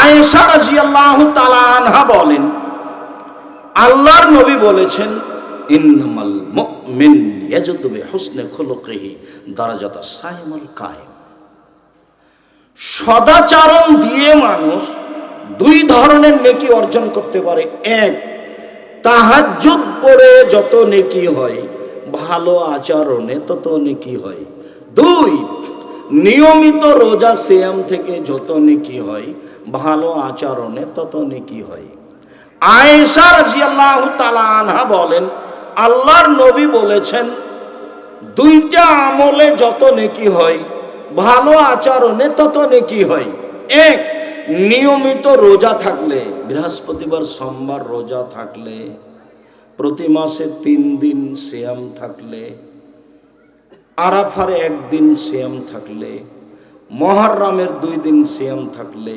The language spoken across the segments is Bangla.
আয়েশা রাজিয়াল্লাহু তাআলা আনহা বলেন, আল্লাহর নবী বলেছেন, ইন্নামাল মুমিন ইয়াজুদু বিহুসনি খুলুকিহি দারাজাত সাইমুল কায়েম। সদাচরণ দিয়ে মানুষ দুই ধরনের নেকি অর্জন করতে পারে। এক, তাহাজ্জুদ পড়ে যত নেকি হয়, ভালো আচরণে তত নেকি হয়। দুই, নিয়মিত রোজা সিয়াম থেকে যত নেকি হয় ভালো আচরণে তত নেকি হয়। আয়েশা রাদিয়াল্লাহু তাআলা আনহা বলেন, আল্লাহর নবী বলেছেন, দুইটা আমলে যত নেকি হয়, ভালো আচরণে তত নেকি হয়। এক, নিয়মিত রোজা থাকলে, বৃহস্পতিবার, সোমবার রোজা থাকলে, প্রতি মাসে তিন দিন শ্যাম থাকলে, আরাফার একদিন শ্যাম থাকলে, মহারামের দুই দিন শ্যাম থাকলে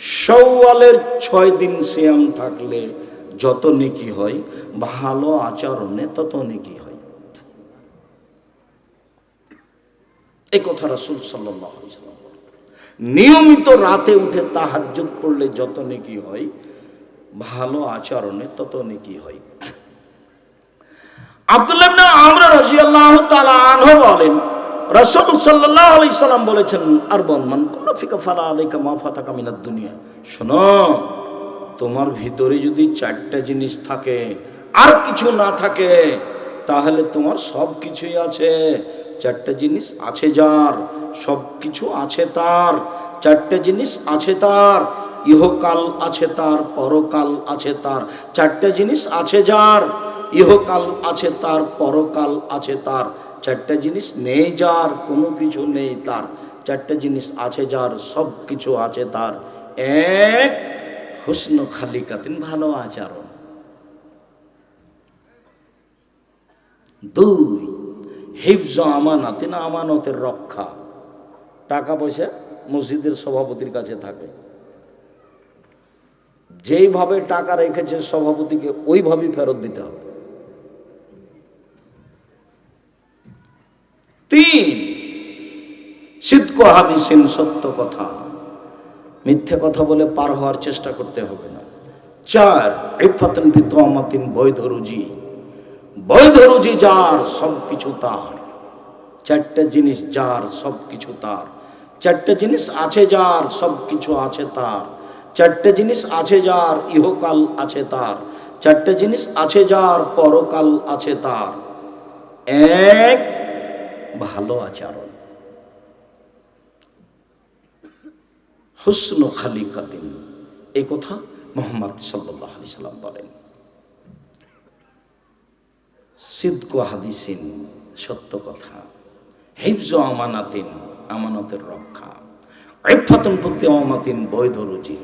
সৌয়ালের ছয় দিন শ্যাম থাকলে যত নেকি হয়, ভালো আচরণে তত নেকি হয় এই কথা রাসুল সাল্লাম। নিয়মিত রাতে উঠে তাহাজ্জুদ পড়লে যত নেকি হয়, ভালো আচরণে তত নেকি হয় আব্দুল্লাহ আমর রাদিয়াল্লাহু তাআলা আনহু বলেন রাসূল সাল্লাল্লাহু আলাইহি সাল্লাম বলেছেন, আর বন মান ফিকা ফালা আলাইকা মা ফাতাকা মিনাদ দুনিয়া। শোনো, তোমার ভিতরে যদি চারটা জিনিস থাকে, আর কিছু না থাকে, তাহলে তোমার সব কিছুই আছে। চারটা জিনিস আছে যার, সব কিছু আছে তার। চারটে জিনিস আছে তার, ইহকাল আছে তার, পরকাল আছে তার। চারটে জিনিস আছে যার, ইহকাল আছে তার, পরকাল আছে তার। চারটে জিনিস নেই যার, কোনো কিছু নেই তার। চারটে জিনিস আছে যার, সব কিছু আছে তার। এক, হুসন খালিকাতিন ভালো আচরণ। দুই, হিফজ আমানাতিন, আমানতের রক্ষা। টাকা পয়সা মসজিদের সভাপতির কাছে থাকে। যেইভাবে টাকা রেখেছে সভাপতিকে, ওইভাবেই ফেরত দিতে হবে। তিন। সিদ্ধ হাদিসিন সত্য কথা। মিথ্যে কথা বলে পার হওয়ার চেষ্টা করতে হবে না। চার, ইফাতন বিতমাতিন বৈধ রুজি। বৈধ রুজি যার সব কিছু তার। চারটে জিনিস যার সব কিছু তার। চারটে জিনিস আছে যার সব কিছু আছে তার। চারটে জিনিস আছে যার, ইহকাল আছে তার। চারটে জিনিস আছে যার, পরকাল আছে তার। এক ভালো আচরণ। হুসন খালিকাতিন। এই কথা মোহাম্মদ সাল্লাহ আলি সাল্লাম বলেন। সিদ্ক হাদিসিন, সত্য কথা। হিফজ আমানাতিন, আমানতের রক্ষা। ইফাতুন প্রতি আমাতিন বৈধ রুজি।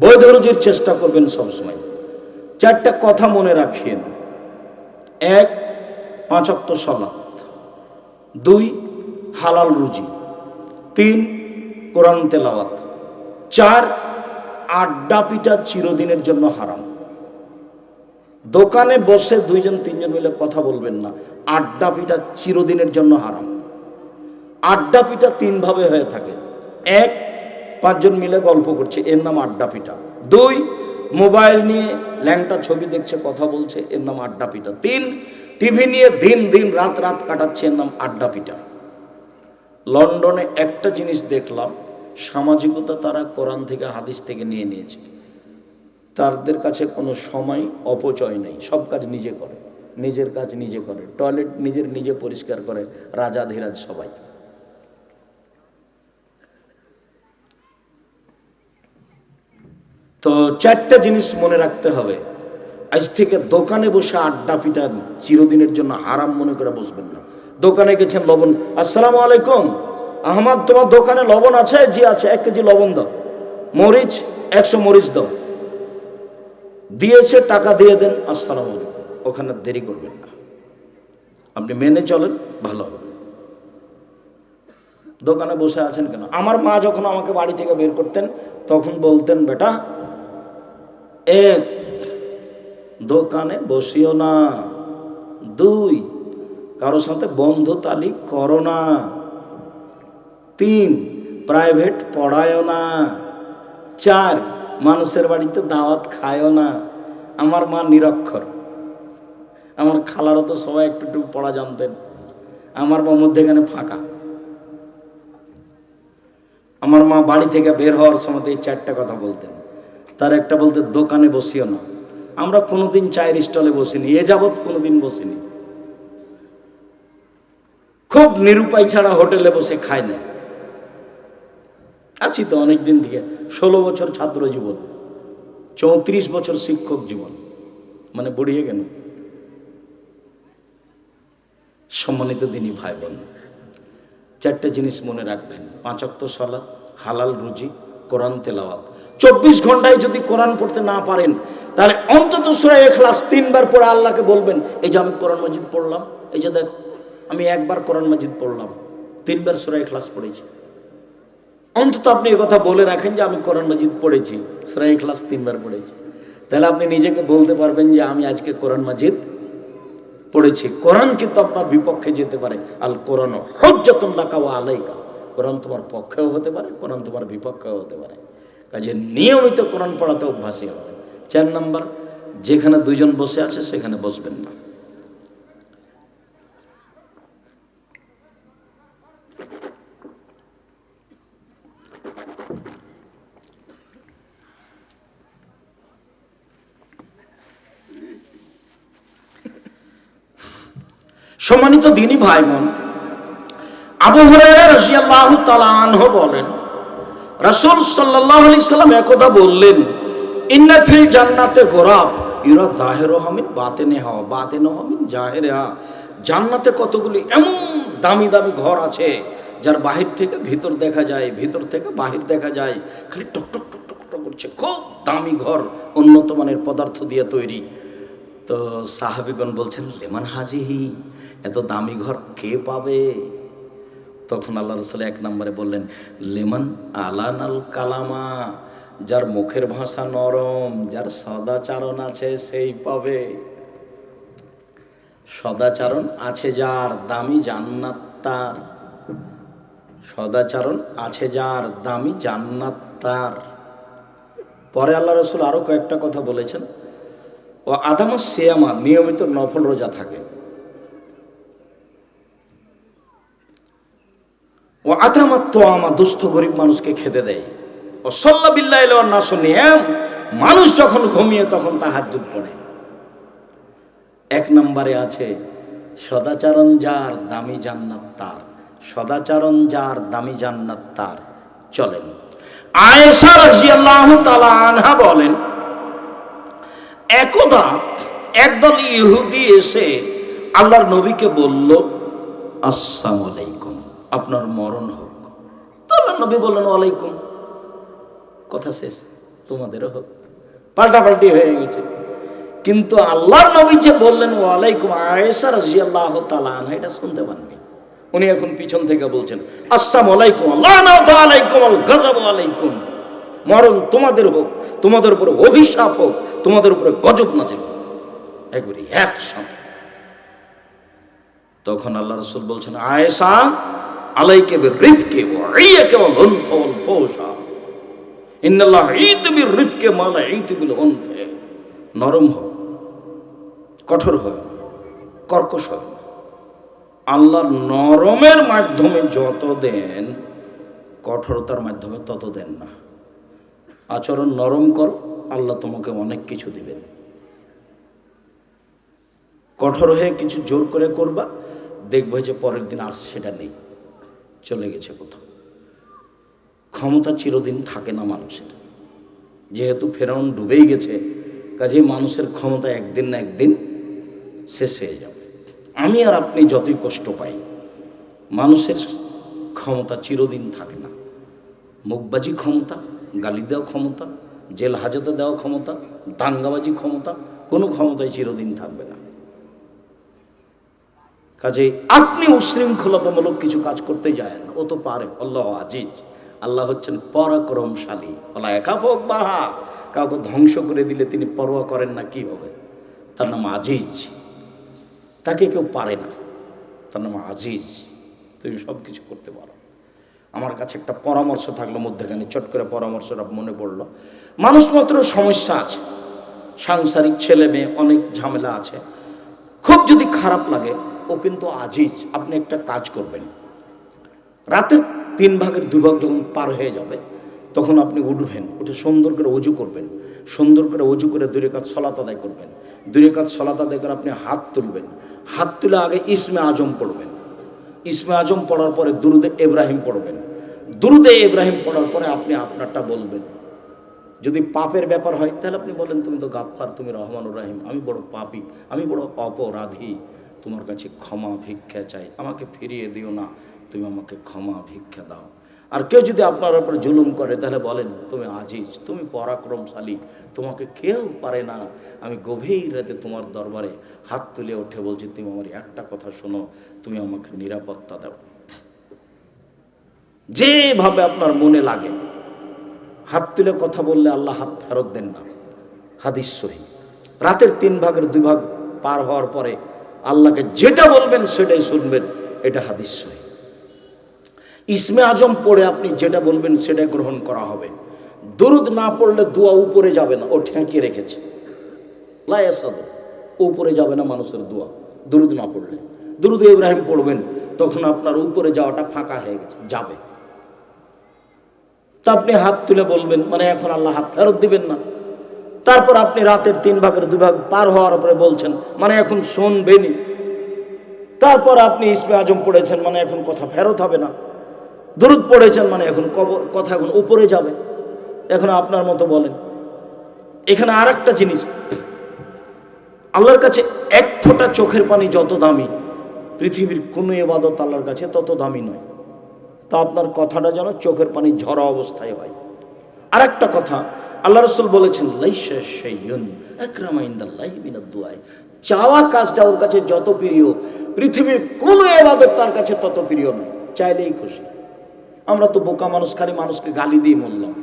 বৈধ রুজির চেষ্টা করবেন সবসময়। চারটা কথা মনে রাখেন। এক পাঁচক্ত সলাৎ দুই, হালাল রুজি। তিন, কোরআন তেলাওয়াত। চার, আড্ডা পিঠা চিরদিনের জন্য হারাম। দোকানে বসে দুইজন, তিনজন মিলে কথা বলবেন না। আড্ডা পিঠা চিরদিনের জন্য হারাম। আড্ডা পিঠা তিনভাবে হয়ে থাকে। এক, পাঁচজন মিলে গল্প করছে, এর নাম আড্ডা পিঠা। দুই, মোবাইল নিয়ে ল্যাংটা ছবি দেখছে, কথা বলছে, এর নাম আড্ডা পিঠা। তিন টিভি নিয়ে দিন দিন রাত রাত কাটাচ্ছে নাম আড্ডা পিটা। লন্ডনে একটা জিনিস দেখলাম, সামাজিকতা তারা কোরআন থেকে হাদিস থেকে নিয়ে নিয়েছে। তাদের কাছে কোনো সময় অপচয় নেই, সব কাজ নিজে করে, নিজের কাজ নিজে করে, টয়লেট নিজের নিজে পরিষ্কার করে, রাজা ধীরাজ সবাই। তো চারটা জিনিস মনে রাখতে হবে। আজ থেকে দোকানে বসে আড্ডা পিটা চিরদিনের জন্য আরাম মনে করে বসবেন না। দোকানে গেছেন লবণ, আসসালামু আলাইকুম, আহমদ, তোমার দোকানে লবণ আছে? জি, আছে, এক কেজি লবণ দাও। মরিচ, একশো মরিচ দাও। দিয়েছে, টাকা দিয়ে দেন, আসসালামু ওখানে দেরি করবেন না। আপনি মেনে চলেন, ভালো হবে। দোকানে বসে আছেন কেন? আমার মা যখন আমাকে বাড়ি থেকে বের করতেন, তখন বলতেন, বেটা, এক দোকানে বসিও না। দুই, কারও সাথে বন্ধ তালিক করো না। তিন, প্রাইভেট পড়ায়ও না। চার, মানুষের বাড়িতে দাওয়াত খায়ও না। আমার মা নিরক্ষর। আমার খালারও তো সবাই একটু একটু পড়া জানতেন। আমার মা মধ্যেখানে ফাঁকা। আমার মা বাড়ি থেকে বের হওয়ার সময় এই চারটা কথা বলতেন। তার একটা বলতে দোকানে বসিও না। আমরা কোনোদিন চায়ের স্টলে বসিনি, এ যাবৎ কোনোদিন বসিনি। খুব নিরুপায় ছাড়া হোটেলে বসে খায় না। আছি তো অনেক দিন থেকে, ষোলো বছর ছাত্র জীবন, চৌত্রিশ বছর শিক্ষক জীবন মানে বুড়িয়ে গেল। সম্মানিত দিনই ভাই বোন চারটে জিনিস মনে রাখবেন। পাঁচক্ত সলা হালাল রুজি, কোরআন তেলাওয়াত। চব্বিশ ঘন্টায় যদি কোরআন পড়তে না পারেন, তাহলে অন্তত সুরা এখলাস তিনবার পড়ে আল্লাহকে বলবেন, এই যে আমি কোরআন মাজিদ পড়লাম, এই যে দেখো, আমি একবার কোরআন মাজিদ পড়লাম, তিনবার সুরা এখলাস পড়েছি। অন্তত আপনি কথা বলে রাখেন যে আমি কোরআন মাজিদ পড়েছি, সুরা এখলাস তিনবার পড়েছি। তাহলে আপনি নিজেকে বলতে পারবেন যে আমি আজকে কোরআন মাজিদ পড়েছি। কোরআন কিন্তু আপনার বিপক্ষে যেতে পারে। আল কোরআন হজ্জাতুন লাকা ওয়া আলাইকা। কোরআন তোমার পক্ষেও হতে পারে, কোরআন তোমার বিপক্ষেও হতে পারে। কাজে নিয়মিত কোরআন পড়াতে অভ্যাসী হবে। চার নম্বর, যেখানে দুজন বসে আছে, সেখানে বসবেন না। সম্মানিত দিনী ভাই বোন, আবু হুরায়রা রাদিয়াল্লাহু তাআলা বলেন রাসূল সাল্লাল্লাহু আলাইহি সাল্লাম একদা বললেন, ইন্না ফিল জান্নাতে গোরাব। ইরা জাহিরু হামিন, বাতেনে হা বাতেন হামিন, জাহিরে হা। জান্নাতে কতগুলি এমন দামি দামি ঘর আছে, যার বাহির থেকে ভিতর দেখা যায়, ভিতর থেকে বাহির দেখা যায়, খালি টক টক টক টক টক করছে। খুব দামি ঘর, উন্নত মানের পদার্থ দিয়ে তৈরি। তো সাহাবিগণ বলছেন, লেমান হাজিহি? এত দামি ঘর কে পাবে? তখন আল্লাহ রসুল এক নম্বরে বললেন, লেমান আলান আল কালামা, যার মুখের ভাষা নরম, যার সদাচারণ আছে সেই পাবে। সদাচারণ আছে যার দামি জান্নাত তার। সদাচারণ আছে যার দামি জান্নাত তার। পরে আল্লাহ রসুল আরও কয়েকটা কথা বলেছেন। ও আদামা সিয়ামা নিয়মিত নফল রোজা থাকে। ও আতামা তো আমা দুস্থ গরিব মানুষকে খেতে দেয়। ও সল্লা বিল্লাহ না শুনিয়াম মানুষ যখন ঘুমিয়ে তখন তাহাজ্জুদ পড়ে। এক নম্বরে আছে, সদাচরণ যার দামি জান্নাত তার, সদাচরণ যার দামি জান্নাত তার, চলেন। আয়েশা রাজিয়াল্লাহু আনহা বলেন, একদা একদল ইহুদি এসে আল্লাহর নবীকে বলল, আসসালামু আলাইকুম। আপনার মরণ হোক। তো আল্লাহ নবী বললেন, ওয়ালাইকুম। কথা শেষ, তোমাদেরও হোক। পাল্টাপাল্টি হয়ে গেছে। কিন্তু আল্লাহর নবী যে বললেন, ওয়ালাইকুম আয়েশা রাজিয়াল্লাহু তাআলা আনহা, এটা শুনতে পাননি। উনি এখন পিছন থেকে বলছেন, আসসালামু আলাইকুম আল্লাহ আলাইকুম, আল গজব আলাইকুম। মরণ তোমাদের হোক, তোমাদের উপরে অভিশাপ হোক, তোমাদের উপরে গজব নাচে একবারে একসাথে। তখন আল্লাহ রসুল বলছেন, আয়েশা রিফকে রিফকে মালা নরম কঠোর হয়, কর্কশ হয়। আল্লাহর নরমের মাধ্যমে যত দেন, কঠোরতার মাধ্যমে তত দেন না। আচরণ নরম করো, আল্লাহ তোমাকে অনেক কিছু দিবেন। কঠোর হয়ে কিছু জোর করে করবা, দেখবে যে পরের দিন আর সেটা নেই। চলে গেছে কোথাও। ক্ষমতা চিরদিন থাকে না মানুষের। যেহেতু ফেরাউন ডুবেই গেছে, কাজে মানুষের ক্ষমতা একদিন না একদিন শেষ হয়ে যাবে। আমি আর আপনি যতই কষ্ট পাই, মানুষের ক্ষমতা চিরদিন থাকে না। মুখবাজি ক্ষমতা, গালি দেওয়া ক্ষমতা জেল হাজতে দেওয়া ক্ষমতা, দাঙ্গাবাজি ক্ষমতা, কোনো ক্ষমতাই চিরদিন থাকবে না। কাজে আপনি উশৃঙ্খলতামূলক কিছু কাজ করতে যায় না ও তো পারে। আল্লাহ আজিজ। আল্লাহ হচ্ছেন পরাক্রমশালী। আল্লাহ একা হোক বাহা। কাউকে ধ্বংস করে দিলে তিনি পরোয়া করেন না, কি হবে? তার নাম আজিজ। তাকে কেউ পারে না। তার নাম আজিজ। তুমি সব কিছু করতে পারো। আমার কাছে একটা পরামর্শ থাকল মধ্যখানে। চট করে পরামর্শটা মনে পড়ল। মানুষ মাত্র সমস্যা আছে। সাংসারিক ছেলে মেয়ে অনেক ঝামেলা আছে। খুব যদি খারাপ লাগে ও কিন্তু আজিজ, আপনি একটা কাজ করবেন। রাতের তিন ভাগের দুই ভাগ যখন পার হয়ে যাবে, তখন আপনি উঠবেন, উঠে সুন্দর করে অজু করবেন। সুন্দর করে অজু করে দূরে কাজ সলাত আদায় করবেন। দূরে কাজ সলাত আদায় করে আপনি হাত তুলবেন। হাত তুলে আগে ইসমে আজম পড়বেন। ইসমে আজম পড়ার পরে দুরুদে ইব্রাহিম পড়বেন। দুরুদে ইব্রাহিম পড়ার পরে আপনি আপনারটা বলবেন। যদি পাপের ব্যাপার হয়, তাহলে আপনি বলেন, তুমি তো গাফফার, তুমি রহমানুর রাহিম, আমি বড় পাপী, আমি বড় অপরাধী। তোমার কাছে ক্ষমা, ভিক্ষা চাই। আমাকে ফিরিয়ে দিও না, তুমি আমাকে ক্ষমা, ভিক্ষা দাও। আর কেউ যদি আপনার উপর জুলুম করে, তাহলে বলেন, তুমি আজিজ, তুমি পরাক্রমশালী, তোমাকে কেউ পারে না। আমি গভীর রাতে তোমার দরবারে হাত তুলে উঠে বলছি, তুমি আমার একটা কথা শোনো, তুমি আমাকে নিরাপত্তা দাও। যেভাবে আপনার মনে লাগে, হাত তুলে কথা বললে আল্লাহ হাত ফেরত দেন না। হাদিস সহি। রাতের তিন ভাগের দুই ভাগ পার হওয়ার পরে আল্লাহকে যেটা বলবেন সেটাই শুনবেন, এটা হাদিস সহি ইসমে আজম পড়ে আপনি যেটা বলবেন সেটা গ্রহণ করা হবে। দরুদ না পড়লে দোয়া উপরে যাবে না, ও ঠেকিয়ে রেখেছে। উপরে যাবে না মানুষের দোয়া, দরুদ না পড়লে। দরুদ ইব্রাহিম পড়বেন, তখন আপনার উপরে যাওয়াটা ফাঁকা হয়ে গেছে, যাবে। তা আপনি হাত তুলে বলবেন মানে এখন আল্লাহ হাত ফেরত দিবেন না। তারপর আপনি রাতের তিন ভাগের দুই ভাগ পার হওয়ার পরে বলছেন মানে এখন শুনবেনি তারপর আপনি ইসমে আজম পড়েছেন মানে এখন কথা ফেরত হবে না। দরুদ পড়েছেন মানে এখন কথা এখন উপরে যাবে। এখন আপনার মতো বলেন। এখানে আর একটা জিনিস, আল্লাহর কাছে এক ফোঁটা চোখের পানি যত দামি, পৃথিবীর কোনো এবাদত আল্লাহর কাছে তত দামি নয়। তা আপনার কথাটা যেন চোখের পানি ঝরা অবস্থায় হয়। আর একটা কথা আল্লাহ রসুল বলেছেন চাওয়া কাজটা ওর কাছে যত প্রিয়, পৃথিবীর কোনো এবাদত তার কাছে তত প্রিয় নয়। চাইলেই খুশি। আমরা তো বোকা মানুষ, খালি মানুষকে গালি দিয়ে মরলাম।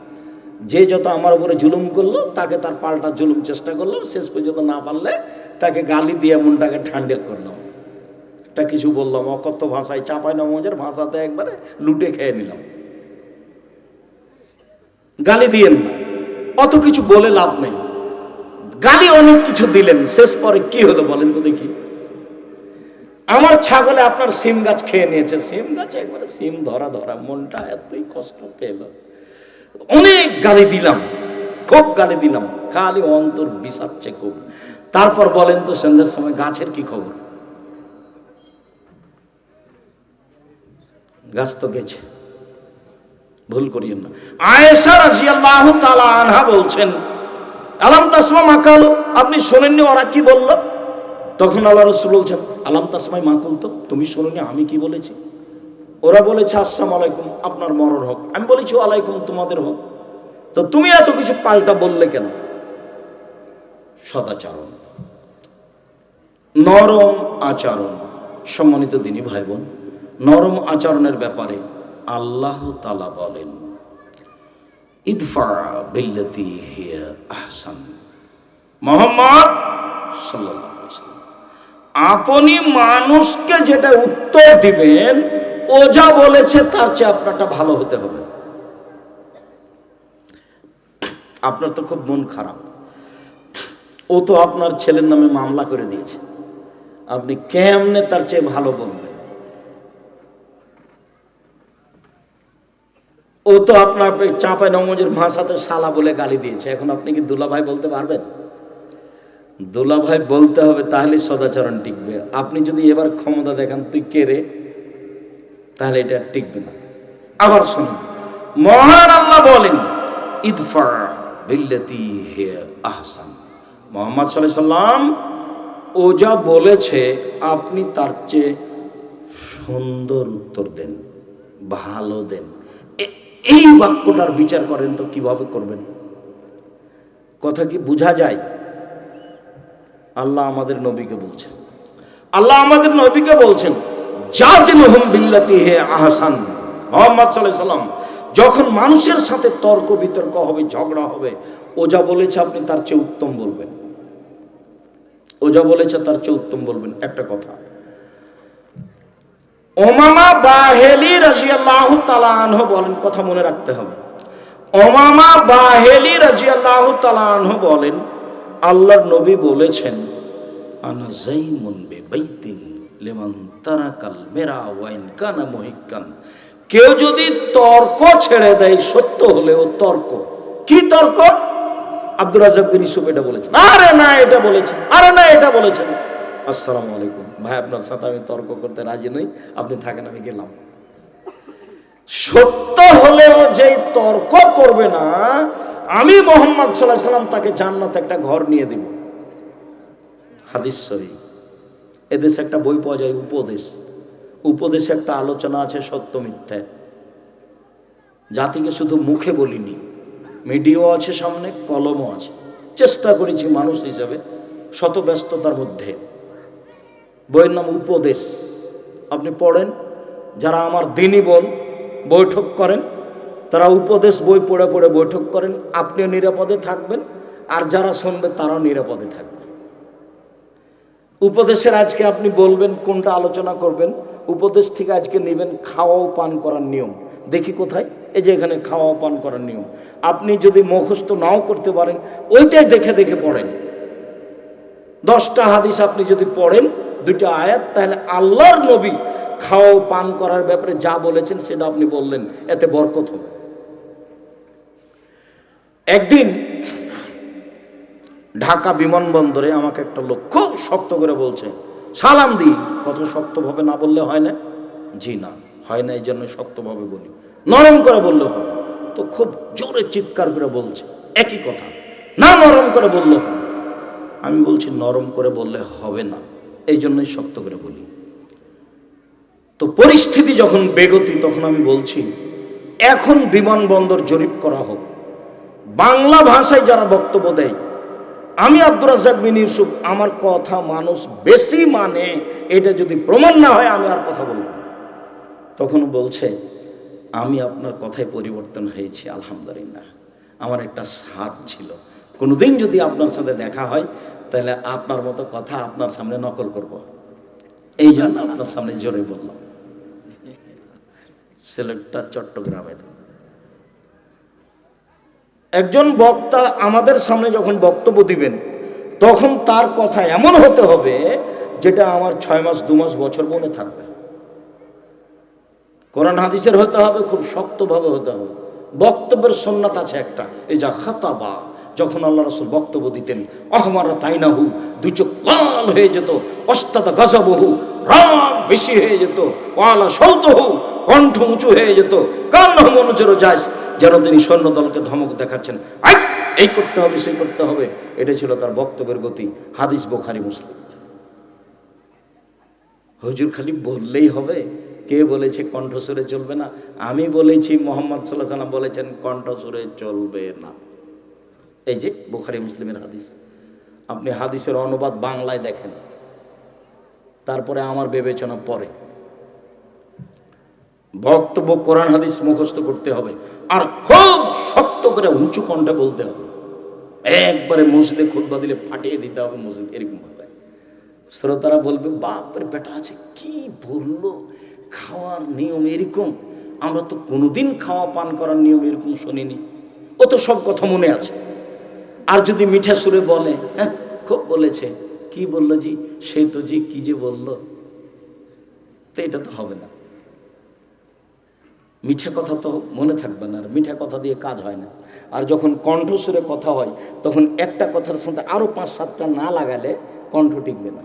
যে যত আমার উপরে জুলুম করল, তাকে তার পাল্টা জুলুম চেষ্টা করলাম। শেষ পর্যন্ত না পারলে তাকে গালি দিয়ে মনটাকে ঠান্ডা করলাম। একটা কিছু বললাম, অকথ্য ভাষায় চাপাই নমজের ভাষাতে একবারে লুটে খেয়ে নিলাম। গালি দিয়েন না। অত কিছু বলে লাভ নেই। গালি অনেক কিছু দিলেন, শেষ পরে কি হলো বলেন তো দেখি। আমার ছাগলে আপনার সিম গাছ খেয়ে নিয়েছে, সিম গাছ একবারে সিম ধরা ধরা, মনটা এতই কষ্ট পেল। অনেক গালি দিলাম, খুব গালি দিলাম, খালি অন্তর বিষাচ্ছে খুব। তারপর বলেন তো সন্ধ্যের সময় গাছের কি খবর? গাছ তো গেছে। ভুল করিয়েন না। আয়েশা রাজিয়াল্লাহু তাআলা আনহা বলছেন, আলাম তাসমা মাকাল আপনি শোনেননি, ওরা কি বলল? তখন আল্লাহ রসুল বলছেন, আলাম তাসমাই মাকুল তো তুমি শোনোনি, আমি কি বলেছি? ওরা বলেছে, আসসালাম আলাইকুম, আপনার মরণ হোক। আমি বলেছি আলাইকুম তোমাদের হোক। তো তুমি এত কিছু পাল্টা বললে কেন? সদাচরণ। নরম আচরণ। সম্মানিত দিনী ভাই বোন নরম আচরণের ব্যাপারে আল্লাহ তালা বলেন, ইদফা বিল্লাতি হিয়া আহসান। মোহাম্মদ আপনি মানুষকে যেটা উত্তর দিবেন, ও যা বলেছে তার চেয়ে আপনারটা ভালো হতে হবে। আপনার তো খুব মন খারাপ। ও তো আপনার ছেলের নামে মামলা করে দিয়েছে। আপনি কেমনে তার চেয়ে ভালো বলবেন? ও তো আপনার চাঁপাই নমজের ভাষাতে শালা বলে গালি দিয়েছে। এখন আপনি কি দুলাভাই বলতে পারবেন? দুলাভাই বলতে হবে, তাহলে সদাচরণ টিকবে। আপনি যদি এবার ক্ষমতা দেখান, তুই কে রে? তাহলে এটা টিকবে না। আবার শুনুন, মহান আল্লাহ বলেন, ইদফা বিল্লাতি হে আহসান। মোহাম্মদ সাল্লাহ সাল্লাম, ও যা বলেছে, আপনি তার চেয়ে সুন্দর উত্তর দেন, ভালো দেন। এই বাক্যটার বিচার করেন তো কীভাবে করবেন? কথা কি বোঝা যায়? আল্লাহ আমাদের নবীকে বলছেন। আল্লাহ আমাদের নবীকে বলছেন বিল্লাতি হে আহসান। মোহাম্মদ সাল্লাম, যখন মানুষের সাথে তর্ক বিতর্ক হবে, ঝগড়া হবে, ও যা বলেছে আপনি তার চেয়ে উত্তম বলবেন। ও যা বলেছে তার চেয়ে উত্তম বলবেন, একটা কথা। ওমামা বাহেলি রাজিয়াল্লাহ তালানহ বলেন, কথা মনে রাখতে হবে। ওমামা বাহেলি রাজিয়াল্লাহ তালানহ বলেন, আল্লাহর নবী বলেছেন, আনা জাইমুন বেবাইতিন লেমান তারাকাল মেরা ওয়াইন কানা মহিকান কেউ যদি তর্ক ছেড়ে দেয়, সত্য হলেও তর্ক। কি তর্ক? আব্দুর রাজাক বিন ইসুফ এটা বলেছেন। আরে না, এটা বলেছেন। আরে না, এটা বলেছেন। আসসালামু আলাইকুম। ভাই, আপনার সাথে আমি তর্ক করতে রাজি নই, আপনি থাকেন, আমি গেলাম। সত্য হলেও যে তর্ক করবে না, আমি মোহাম্মদ সাল্লাহ সাল্লাম তাকে জান্নাত একটা ঘর নিয়ে দেব। হাদিস এদেশে একটা বই পাওয়া যায়, উপদেশ। উপদেশে একটা আলোচনা আছে, সত্য মিথ্যা। জাতিকে শুধু মুখে বলিনি, মিডিয়াও আছে সামনে, কলমও আছে। চেষ্টা করেছি মানুষ হিসাবে শত ব্যস্ততার মধ্যে। বইয়ের নাম উপদেশ। আপনি পড়েন, যারা আমার দিনই বল বৈঠক করেন, তারা উপদেশ বই পড়ে পড়ে বৈঠক করেন, আপনিও নিরাপদে থাকবেন, আর যারা শুনবে তারাও নিরাপদে থাকবে। উপদেশের আজকে আপনি বলবেন, কোনটা আলোচনা করবেন? উপদেশ থেকে আজকে নেবেন খাওয়া ও পান করার নিয়ম। দেখি কোথায়? এই যে এখানে খাওয়া পান করার নিয়ম। আপনি যদি মুখস্থ নাও করতে পারেন, ওইটাই দেখে দেখে পড়েন। দশটা হাদিস আপনি যদি পড়েন দুইটা আয়াত, তাহলে আল্লাহর নবী খাওয়া পান করার ব্যাপারে যা বলেছেন সেটা আপনি বললেন, এতে বরকত হবে। একদিন ঢাকা বিমানবন্দরে আমাকে একটা লোক খুব শক্ত করে বলছে, সালাম দি কত শক্তভাবে না বললে হয় না? জি না, হয় না, এই জন্য শক্তভাবে বলি। নরম করে বললে হবে। তো খুব জোরে চিৎকার করে বলছে, একই কথা। না নরম করে বললে হবে। আমি বলছি, নরম করে বললে হবে না। এই জন্যই শক্ত করে বলি। তো পরিস্থিতি যখন বেগতি, তখন আমি বলছি, এখন বিমানবন্দর জরিপ করা হোক। বাংলা ভাষায় যারা বক্তব্য দেয়, আমি আব্দুর রাজ্জাক বিন ইউসুফ, আমার কথা মানুষ বেশি মানে এটা যদি প্রমাণ না হয়, আমি আর কথা বলব তখন বলছে, আমি আপনার কথায় পরিবর্তন হয়েছি, আলহামদুলিল্লাহ। আমার একটা স্বাদ ছিল। কোনোদিন যদি আপনার সাথে দেখা হয় তাহলে আপনার মতো কথা আপনার সামনে নকল করব। এই জন্য আপনার সামনে জোরে বললাম। সিলেটটা চট্টগ্রামের। একজন বক্তা আমাদের সামনে যখন বক্তব্য দিবেন, তখন তার কথা এমন হতে হবে যেটা আমার ছয় মাস, দু মাস, বছর মনে থাকবে। কোরআন হাদিসের হতে হবে, খুব শক্তভাবে হতে হবে। বক্তব্যের সন্ন্যাত আছে একটা, এই যা খাতাবা। যখন আল্লাহ রসুল বক্তব্য দিতেন অহমারা তাই না হু দুই চোখ লাল হয়ে যেত, অস্তাদা গজাবহু রাগ বেশি হয়ে যেত, ওয়ালা সৌতহু কণ্ঠ উঁচু হয়ে যেত কান্ন যায় যেন তিনি সৈন্যদলকে ধমক দেখাচ্ছেন এই করতে হবে, সেই করতে হবে এটা ছিল তার বক্তব্যের গতি, হাদিস বোখারি মুসলিম। হজুর খালি বললেই হবে, কে বলেছে কণ্ঠসুরে চলবে না? আমি বলেছি, মোহাম্মদ সাল্লাহ সাল্লাম বলেছেন কণ্ঠসুরে চলবে না। এই যে বোখারি মুসলিমের হাদিস। আপনি হাদিসের অনুবাদ বাংলায় দেখেন। তারপরে আমার বিবেচনা পরে। বক্তব্য কোরআন হাদিস মুখস্থ করতে হবে। আর খুব শক্ত করে উঁচু কণ্ঠে বলতে হবে। একবারে মসজিদে খুতবা দিলে ফাটিয়ে দিতে হবে মসজিদ, এরকম ভাবে। শ্রোতারা বলবে, বাপরে বেটা আছে কি বলল? খাওয়ার নিয়ম এরকম? আমরা তো কোনোদিন খাওয়া পান করার নিয়ম এরকম শুনিনি। ও তো সব কথা মনে আছে। আর যদি মিঠা সুরে বলে হ্যাঁ খুব বলেছে। কি বলল জি? সে তো জি, কি যে বলল? তো এটা তো হবে না। মিঠা কথা তো মনে থাকবে না আর মিঠা কথা দিয়ে কাজ হয় না। আর যখন কণ্ঠস্বরে কথা হয়, তখন একটা কথার সঙ্গে আরও পাঁচ সাতটা না লাগালে কণ্ঠ টিকবে না।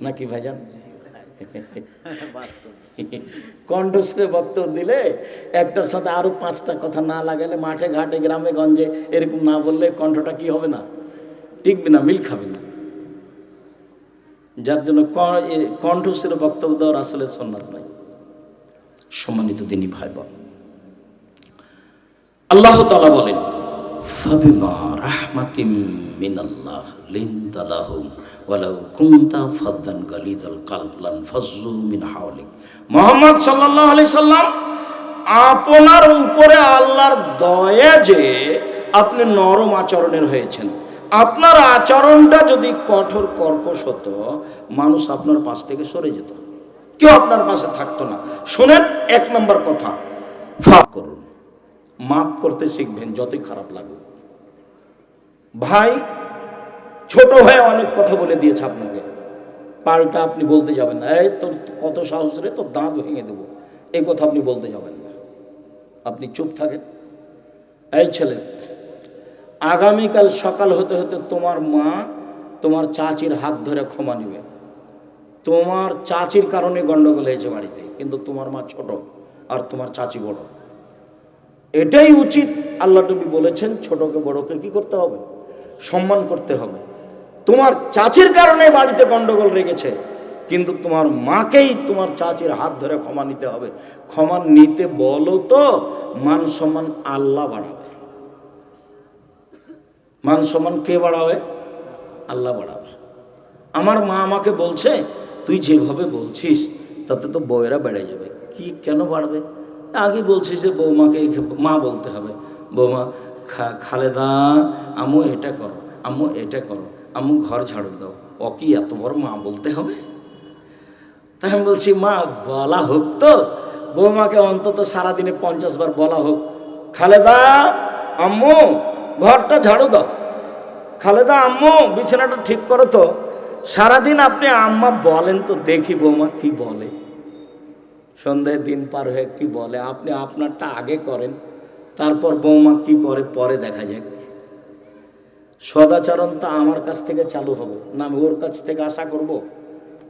নাকি ভাইজান? কণ্ঠস্বরে বক্তব্য দিলে একটার সাথে আরও পাঁচটা কথা না লাগালে মাঠে ঘাটে গ্রামে গঞ্জে এরকম না বললে কণ্ঠটা কি হবে না? টিকবে না, মিল খাবে না। যার জন্য ক- এ কণ্ঠস্বরে বক্তব্য দেওয়ার আসলে সন্ন্যাস নয় সম্মানিত তিনি ভাই আল্লাহ তালা বলেন লাহুম ওয়ালাউ কুনতা ফাদ্দান গালিদাল কালব লান ফাজ্জু মিন হাওলিক। মুহাম্মদ সাল্লাল্লাহু আলাইহি সাল্লাম, আপনার উপরে আল্লাহর দয়া যে আপনি নরম আচরণের হয়েছেন। আপনার আচরণটা যদি কঠোর কর্কশ হতো, মানুষ আপনার পাশ থেকে সরে যেত। কেউ আপনার পাশে থাকতো না। শোনেন এক নম্বর কথা। ফাপ করুন। মাফ করতে শিখবেন, যতই খারাপ লাগুক। ভাই, ছোট হয়ে অনেক কথা বলে দিয়েছে আপনাকে। পাল্টা আপনি বলতে যাবেন না। এই তোর কত সাহস রে, তোর দাঁত ভেঙে দেবো। এই কথা আপনি বলতে যাবেন না। আপনি চুপ থাকেন। এই ছেলে, আগামীকাল সকাল হতে হতে তোমার মা তোমার চাচির হাত ধরে ক্ষমা নেবে। তোমার চাচির কারণে গন্ডগোল হয়েছে বাড়িতে, কিন্তু তোমার মা ছোট আর তোমার চাচি বড়। এটাই উচিত আল্লাহ নবী বলেছেন, ছোটকে বড়কে কি করতে হবে? সম্মান করতে হবে। তোমার চাচির কারণে বাড়িতে গন্ডগোল রেখেছে কিন্তু তোমার মাকেই তোমার চাচির হাত ধরে ক্ষমা নিতে হবে। ক্ষমা নিতে বলো তো, মান সম্মান আল্লাহ বাড়াবে। মান সম্মান কে বাড়াবে? আল্লাহ বাড়াবে। আমার মা আমাকে বলছে, তুই যেভাবে বলছিস, তাতে তো বউয়েরা বেড়ে যাবে। কি কেন বাড়বে? আগে বলছিস যে বৌমাকে মা বলতে হবে। বৌমা খালেদা, আম্মু, এটা করো, আম্মু, এটা করো, আম্মু, ঘর ঝাড়ু দাও। ও কি এত বড় মা বলতে হবে? তাই আমি বলছি, মা, বলা হোক তো। বৌমাকে অন্তত সারাদিনে পঞ্চাশ বার বলা হোক। খালেদা, আম্মু, ঘরটা ঝাড়ু দাও। খালেদা, আম্মু, বিছানাটা ঠিক করো তো। সারাদিন আপনি আম্মা বলেন তো দেখি বৌমা কি বলে। সন্ধ্যায় দিন পার হয়ে কি বলে? আপনি আপনারটা আগে করেন, তারপর বৌমা কি করে? পরে দেখা যাক। সদাচরণ তো আমার কাছ থেকে চালু হবে না আমি ওর কাছ থেকে আশা করব?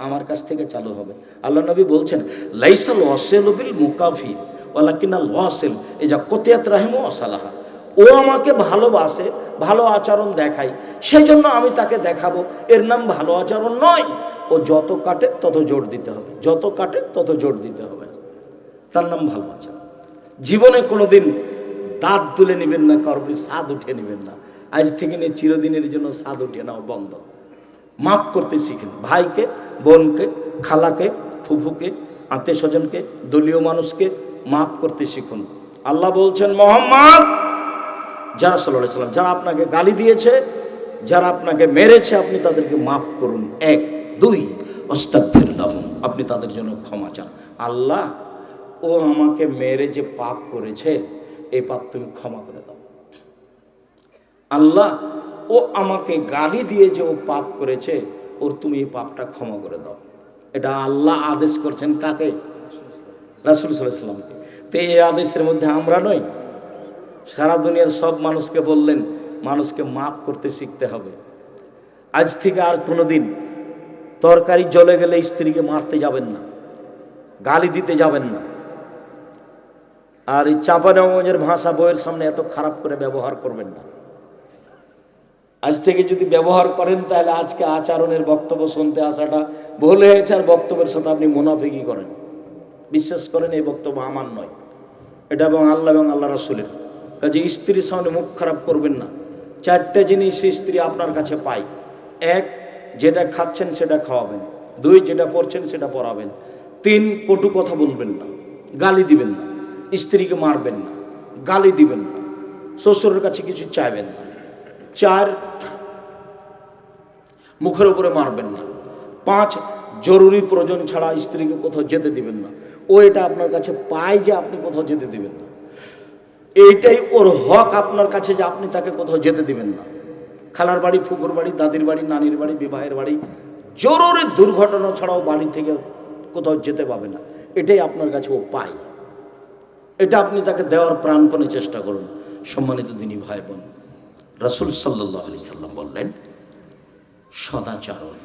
আমার কাছ থেকে চালু হবে। আল্লাহ নবী বলছেন, লাইসাল ওয়াসেল বিল মুকাফির ওয়ালাকিনা ওয়াসেল এই যা কতিয়াত রাহিমু অসালাহা ও আমাকে ভালোবাসে, ভালো আচরণ দেখায় সেই জন্য আমি তাকে দেখাবো। এর নাম ভালো আচরণ নয়। ও যত কাটে তত জোর দিতে হবে। যত কাটে তত জোর দিতে হবে। তার নাম ভালো আচরণ জীবনে কোনোদিন দাঁত তুলে নেবেন না, কারোর স্বাদ উঠে নেবেন না। আজ থেকে নিয়ে চিরদিনের জন্য স্বাদ উঠে নাও বন্ধ। মাফ করতে শিখেন। ভাইকে, বোনকে, খালাকে, ফুফুকে আত্মীয় স্বজনকে দলীয় মানুষকে মাফ করতে শিখুন। আল্লাহ বলছেন, মোহাম্মদ! যারা সাল্লাহ সাল্লাম, যারা আপনাকে গালি দিয়েছে, যারা আপনাকে মেরেছে, আপনি তাদেরকে মাফ করুন। এক, দুই অস্তাফির আপনি তাদের জন্য ক্ষমা চান। আল্লাহ ও আমাকে মেরে যে পাপ করেছে, এই পাপ তুমি ক্ষমা করে দাও। আল্লাহ, ও আমাকে গালি দিয়ে যে ও পাপ করেছে, ওর তুমি এই পাপটা ক্ষমা করে দাও। এটা আল্লাহ আদেশ করছেন কাকে? রাসুল সাল্লামকে। তো এই আদেশের মধ্যে আমরা নই। সারা দুনিয়ার সব মানুষকে বললেন, মানুষকে মাফ করতে শিখতে হবে। আজ থেকে আর কোনোদিন তরকারি জলে গেলে স্ত্রীকে মারতে যাবেন না, গালি দিতে যাবেন না। আর এই চাপানগঞ্জের ভাষা বইয়ের সামনে এত খারাপ করে ব্যবহার করবেন না। আজ থেকে যদি ব্যবহার করেন, তাহলে আজকে আচরণের বক্তব্য শুনতে আসাটা ভুল হয়েছে আর বক্তব্যের সাথে আপনি মুনাফিকি করেন। বিশ্বাস করেন, এই বক্তব্য আমার নয়। এটা এবং আল্লাহ এবং আল্লাহ রাসুলের। কাজে স্ত্রীর সামনে মুখ খারাপ করবেন না। চারটে জিনিস স্ত্রী আপনার কাছে পাই এক, যেটা খাচ্ছেন সেটা খাওয়াবেন। দুই, যেটা পড়ছেন সেটা পড়াবেন তিন, কটু কথা বলবেন না। গালি দিবেন না। স্ত্রীকে মারবেন না, গালি দিবেন না, শ্বশুরের কাছে কিছু চাইবেন না। চার, মুখের উপরে মারবেন না। পাঁচ, জরুরি প্রয়োজন ছাড়া স্ত্রীকে কোথাও যেতে দিবেন না। ও এটা আপনার কাছে পায় যে আপনি কোথাও যেতে দিবেন না। এইটাই ওর হক আপনার কাছে যে আপনি তাকে কোথাও যেতে দিবেন না। খালার বাড়ি ফুকুর বাড়ি, দাদির বাড়ি, নানির বাড়ি, বিবাহের বাড়ি, জরুরি দুর্ঘটনা ছাড়াও বাড়ি থেকে কোথাও যেতে পাবে না। এটাই আপনার কাছে ও পায়। এটা আপনি তাকে দেওয়ার প্রাণপণে চেষ্টা করুন। সম্মানিত দিনী ভাই বোন রসুল সাল্লি সাল্লাম বললেন, সদাচরণ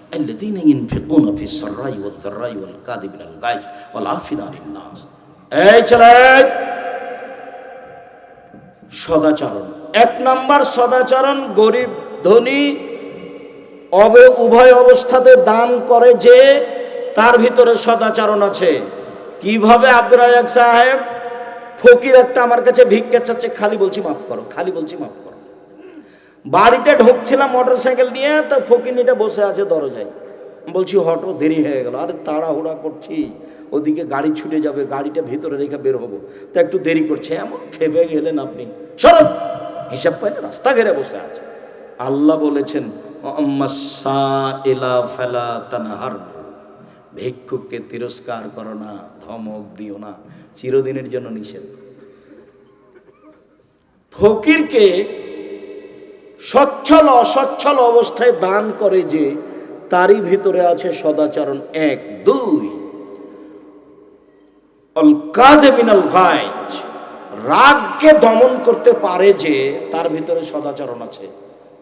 এই এক নাম্বার সদাচারণ, গরিব, ধনী, অবে, উভয় অবস্থাতে দান করে যে তার ভিতরে সদাচরণ আছে। কীভাবে আব্দুল সাহেব ফকির একটা আমার কাছে ভিক্ষা চাচ্ছে, খালি বলছি মাফ করো, খালি বলছি মাফ করো। বাড়িতে ঢুকছিলাম মোটর সাইকেল নিয়ে তো ফকিরনিটা বসে আছে দরজায়। বলছি হটো দেরি হয়ে গেল, আরে তাড়াহুড়া করছি, ওদিকে গাড়ি ছুটে যাবে, গাড়িটা ভিতরে রেখে বের হব। তো একটু দেরি করছে, এমন খেপে গেলেন আপনি। সরব হিসাব পাইলে রাস্তা ঘেরে বসে আছে। আল্লাহ বলেছেন "অম্মাসা ইলা ফালা ভিক্ষুককে তিরস্কার করো না, ধমক দিও না। চিরদিনের জন্য নিষেধ। ফকিরকে সচ্ছল অসচ্ছল অবস্থায় দান করে যে তারই ভিতরে আছে সদাচরণ এক দুই। রাগকে দমন করতে পারে যে তার ভিতরে সদাচরণ আছে।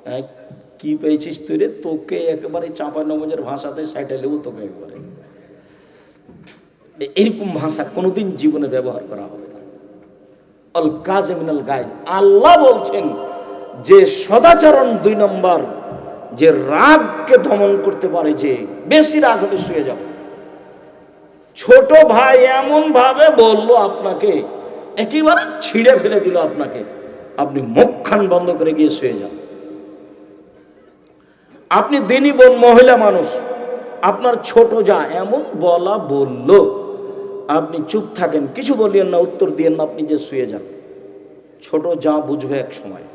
হ্যাঁ, কি পেয়েছিস তুই রে? তোকে একেবারে চাপা নমজের ভাষাতে সাইটে লেবো তোকে একবারে। এরকম ভাষা কোনোদিন জীবনে ব্যবহার করা হবে না। অল কাজে মিনাল গাইজ আল্লাহ বলছেন যে সদাচরণ দুই নম্বর, যে রাগকে দমন করতে পারে যে বেশি রাগ হলে শুয়ে যাবে। ছোট ভাই এমন ভাবে বলল আপনাকে, একেবারে ছিঁড়ে ফেলে দিল আপনাকে, আপনি মুখখান বন্ধ করে গিয়ে শুয়ে যান। আপনি দিনই বোন মহিলা মানুষ, আপনার ছোট যা এমন বলা বলল আপনি চুপ থাকেন, কিছু বলিয়েন না, উত্তর দিয়েন না, আপনি যে শুয়ে যান। ছোট যা বুঝবে এক সময়।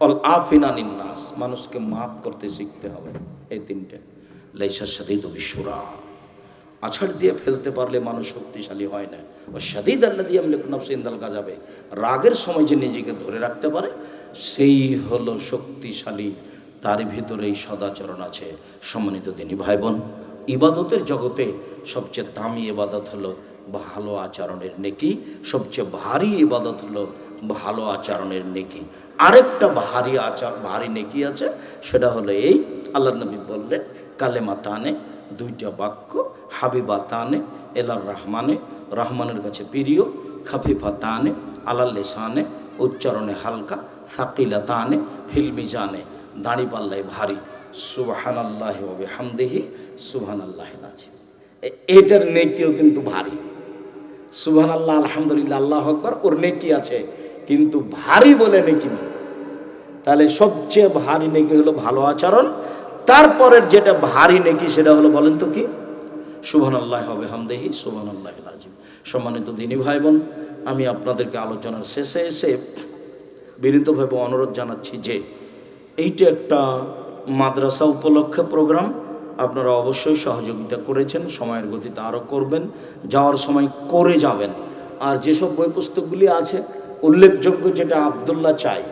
অল আফিনানিন নাস মানুষকে মাফ করতে শিখতে হবে, এই তিনটে। সাথেই তো বিশ্বরা আছাড় দিয়ে ফেলতে পারলে মানুষ শক্তিশালী হয় না। ও সাদিদ আল্লাহ দিয়ে আমলে নফসিন্দাল গাজাবে রাগের সময় যে নিজেকে ধরে রাখতে পারে, সেই হলো শক্তিশালী। তার ভিতরেই সদাচরণ আছে। সম্মানিত দিনী ভাই বোন ইবাদতের জগতে সবচেয়ে দামি ইবাদত হলো ভালো আচরণের নেকি, সবচেয়ে ভারী ইবাদত হলো ভালো আচরণের নেকি। আরেকটা ভারী আচার, ভারী নেকি আছে, সেটা হলো এই আল্লাহ নবী বললেন কালেমা তানে দুইটা বাক্য হাবিবা তানে এলার রহমানে, রহমানের কাছে প্রিয় খাফিফা তানে আলাল লেসানে, উচ্চারণে হালকা সাকিলা তানে ফিল্মি জানে দাঁড়ি পাল্লায় ভারী। সুবহান আল্লাহ হামদেহি সুবহান আল্লাহ এটার নেকিও কিন্তু ভারী। সুবহান আল্লাহ আলহামদুলিল্লাহ, আল্লাহ আকবর, ওর নেকি আছে, কিন্তু ভারী বলে নেকি নেই। তাহলে সবচেয়ে ভারী নেকি হলো ভালো আচরণ, তারপরের যেটা ভারী নেকি সেটা হলো বলেন তো কি? সুবহান আল্লাহ হবে হামদেহি সুবহান আল্লাহ আজিম সম্মানিত দিনী ভাই বোন আমি আপনাদেরকে আলোচনার শেষে এসে বিনীতভাবে অনুরোধ জানাচ্ছি যে, এইটা একটা মাদ্রাসা উপলক্ষে প্রোগ্রাম আপনারা অবশ্যই সহযোগিতা করেছেন, সময়ের গতিতে আরও করবেন, যাওয়ার সময় করে যাবেন। আর যেসব বই পুস্তকগুলি আছে, উল্লেখযোগ্য যেটা আবদুল্লাহ চাই।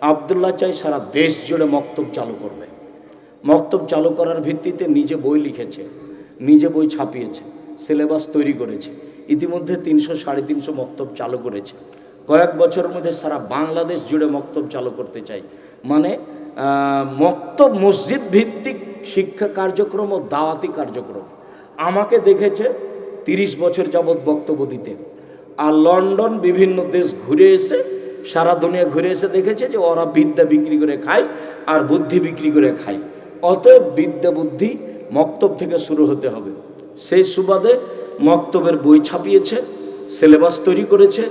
আবদুল্লাহ চাই সারা দেশ জুড়ে মক্তব চালু করবে। মক্তব চালু করার ভিত্তিতে নিজে বই লিখেছে, নিজে বই ছাপিয়েছে, সিলেবাস তৈরি করেছে। ইতিমধ্যে তিনশো সাড়ে তিনশো মক্তব চালু করেছে। কয়েক বছরের মধ্যে সারা বাংলাদেশ জুড়ে মক্তব চালু করতে চাই। মানে আহ, মক্তব মসজিদ ভিত্তিক শিক্ষা কার্যক্রম ও দাওয়াতি কার্যক্রম। আমাকে দেখেছে তিরিশ বছর যাবৎ বক্তব্য দিতে। আর লন্ডন বিভিন্ন দেশ ঘুরে এসে সারা দুনিয়া ঘুরে এসে দেখেছে যে ওরা বিদ্যা বিক্রি করে খায় আর বুদ্ধি বিক্রি করে খায়। অতএব বিদ্যা বুদ্ধি মক্তব থেকে শুরু হতে হবে। সেই সুবাদে মক্তবের বই ছাপিয়েছে সিলেবাস তৈরি করেছে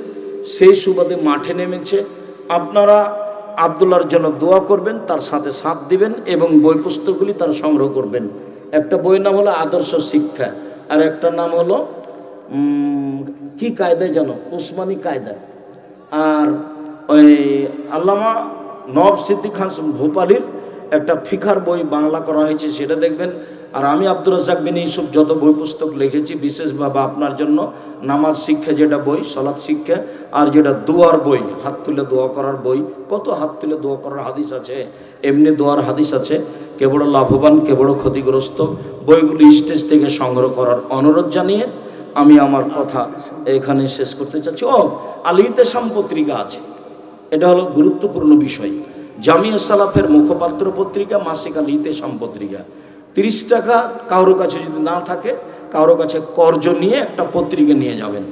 সেই সুবাদে মাঠে নেমেছে। আপনারা আবদুল্লার জন্য দোয়া করবেন, তার সাথে সাথ দিবেন এবং বই পুস্তকগুলি তারা সংগ্রহ করবেন। একটা বইয়ের নাম হলো আদর্শ শিক্ষা, আর একটা নাম হলো কি কায়দায় জানো? উসমানী কায়দা। আর ওই আল্লামা নব সিদ্দিক খান ভোপালির একটা ফিখার বই বাংলা করা হয়েছে, সেটা দেখবেন। আর আমি আব্দুর রাজ্জাক বিন ইউসুফ যত বই পুস্তক লিখেছি, বিশেষভাবে আপনার জন্য নামাজ শিক্ষা যেটা বই সলাৎ শিক্ষা, আর যেটা দোয়ার বই, হাত তুলে দোয়া করার বই, কত হাত তুলে দোয়া করার হাদিস আছে, এমনি দোয়ার হাদিস আছে, কে বড় লাভবান, কে বড় ক্ষতিগ্রস্ত, বইগুলি স্টেজ থেকে সংগ্রহ করার অনুরোধ জানিয়ে আমি আমার কথা এখানে শেষ করতে চাচ্ছি। ও, আলিতে পত্রিকা আছে, এটা হলো গুরুত্বপূর্ণ বিষয়। জামিয়া সালাফের মুখপাত্র পত্রিকা, মাসিক আল ইতেসাম পত্রিকা। তিরিশ টাকা কারোর কাছে যদি না থাকে, কারোর কাছে কর্জ নিয়ে একটা পত্রিকা নিয়ে যাবেন।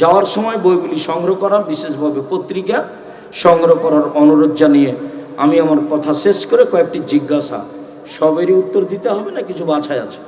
যাওয়ার সময় বইগুলি সংগ্রহ করা বিশেষভাবে পত্রিকা সংগ্রহ করার অনুরোধ জানিয়ে আমি আমার কথা শেষ করে কয়েকটি জিজ্ঞাসা, সবেরই উত্তর দিতে হবে না কিছু বাছাই আছে?